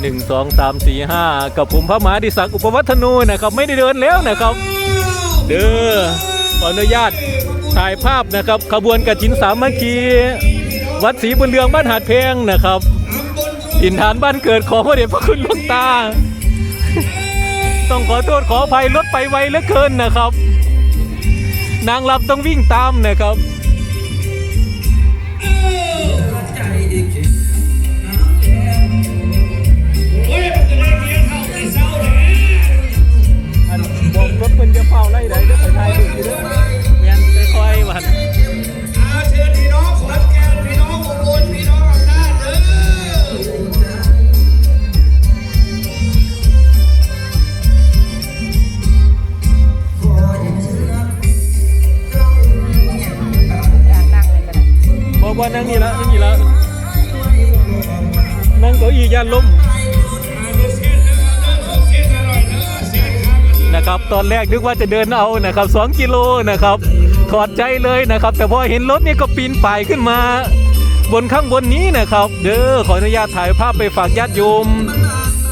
หนึ่งสองสามสี่ห้ากับผมพระมหาดิศักดิ์อุปวัฒนูนะครับ ไม่ได้เดินแล้วนะครับ เด้อขออนุญาตถ่ายภาพนะครับ ขบวนกระถินสามัคคีวัดศรีบุญเรืองบ้านหาดเพงนะครับอินฐานบ้านเกิดของพระเดชพระคุณหลวงตา ต้องขอโทษขออภัยรถไปไวเหลือเกินนะครับ นางรำต้องวิ่งตามนะครับ เพิ่นจะเฝ้าไล่ได้เด้อไปถ่ายรูปอยู่เด้อแม่นไปคอยวันอาเชิญพี่น้องขอนแก่นพี่น้องอุบลพี่น้องอำนาจเด้อบอกว่านั่งนี่ละนั่งนี่ละนั่งเก้าอี้ย่านล้ม นะครับ ตอนแรกนึกว่าจะเดินเอานะครับ 2 กิโลนะครับถอดใจเลยนะครับ แต่พอเห็นรถนี่ก็ปีนป่ายขึ้นมา บนข้างบนนี้นะครับ เด้อขออนุญาตถ่ายภาพไปฝากญาติโยม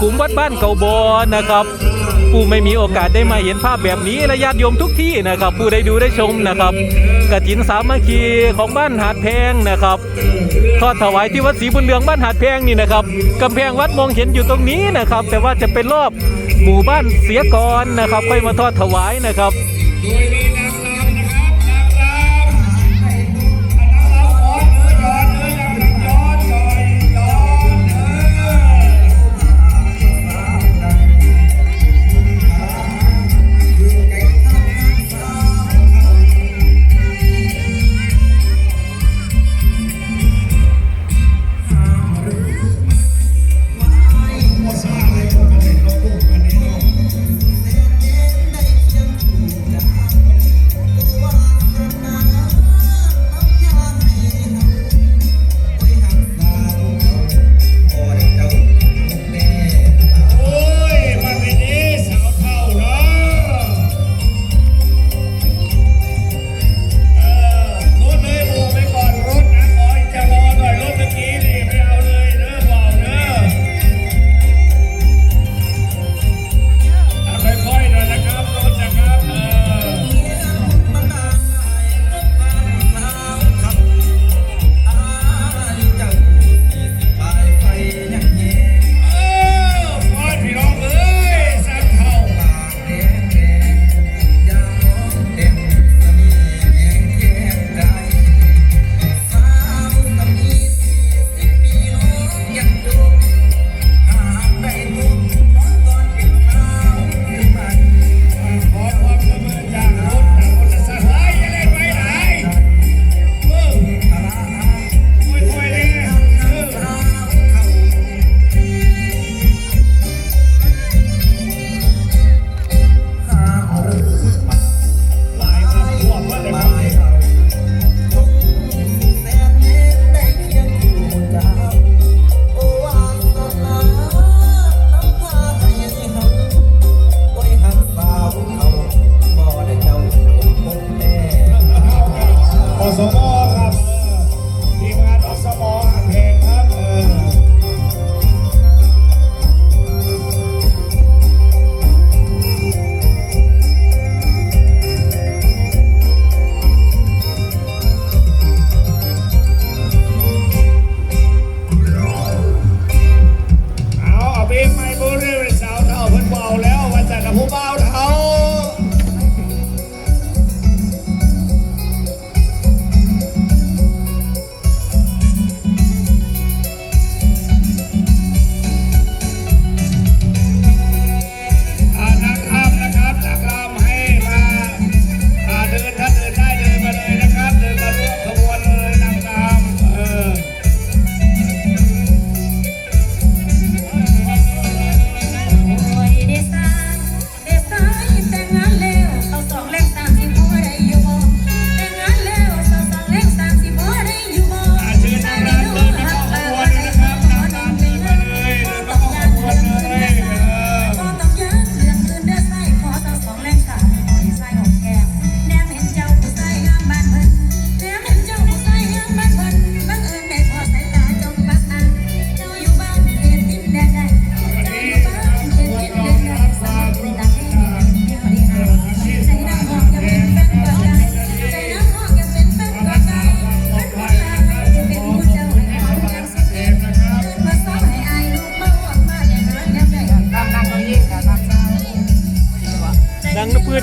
กลุ่มวัดบ้านเก่าบอนะครับผู้ไม่มีโอกาสได้มาเห็นภาพแบบนี้และญาติโยมทุกที่นะครับ ผู้ได้ดูได้ชมนะครับกฐินสามัคคีของบ้านหาดแพงนะครับ ทอดถวายที่วัดศรีบุญเรืองบ้านหาดแพงนี่นะครับกำแพงวัดมองเห็นอยู่ตรงนี้นะครับ แต่ว่าจะเป็นรอบ หมู่บ้านเสียก่อนนะครับ ค่อยมาทอดถวายนะครับ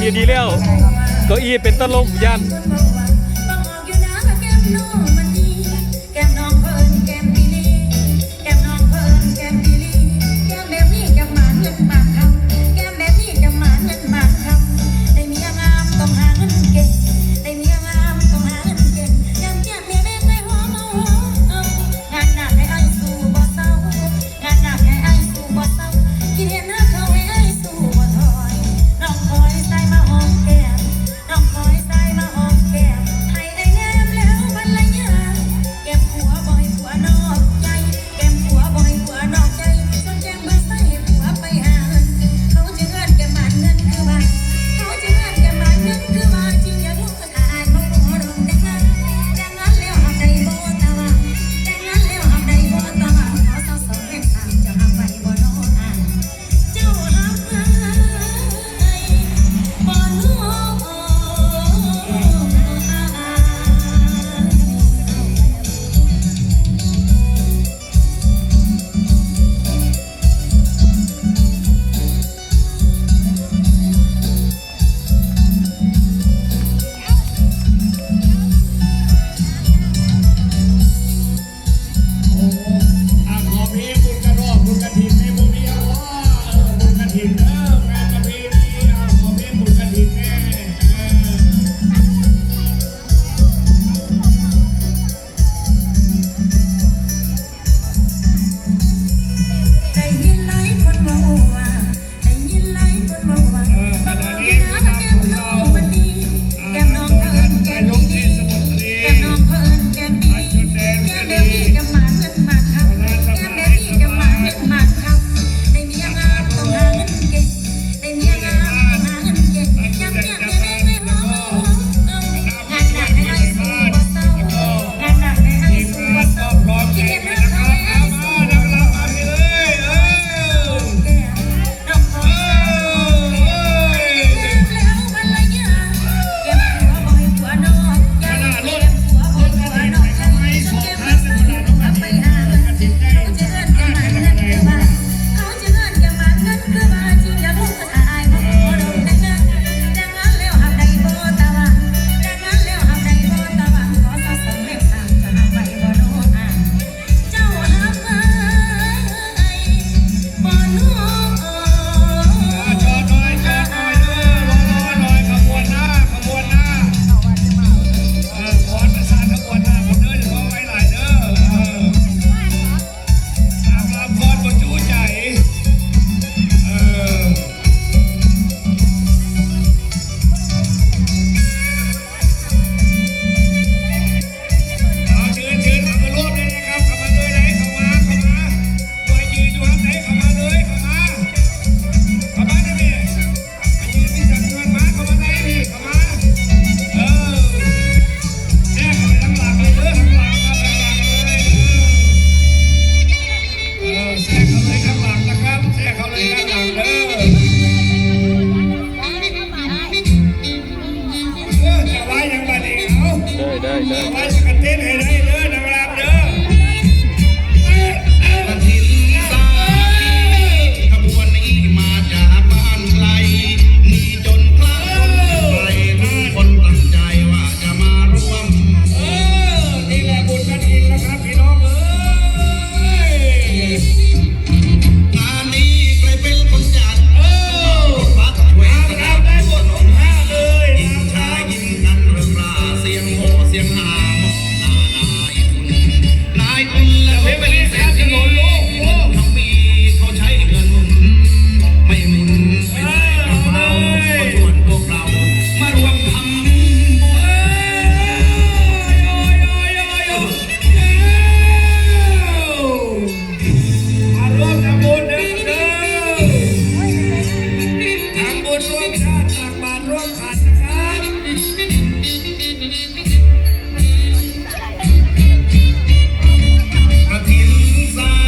อยู่ดีแล้วเก้าอี้เป็นตะล่มยัน ชาติหลักบาร่วมขันกับกะถิ่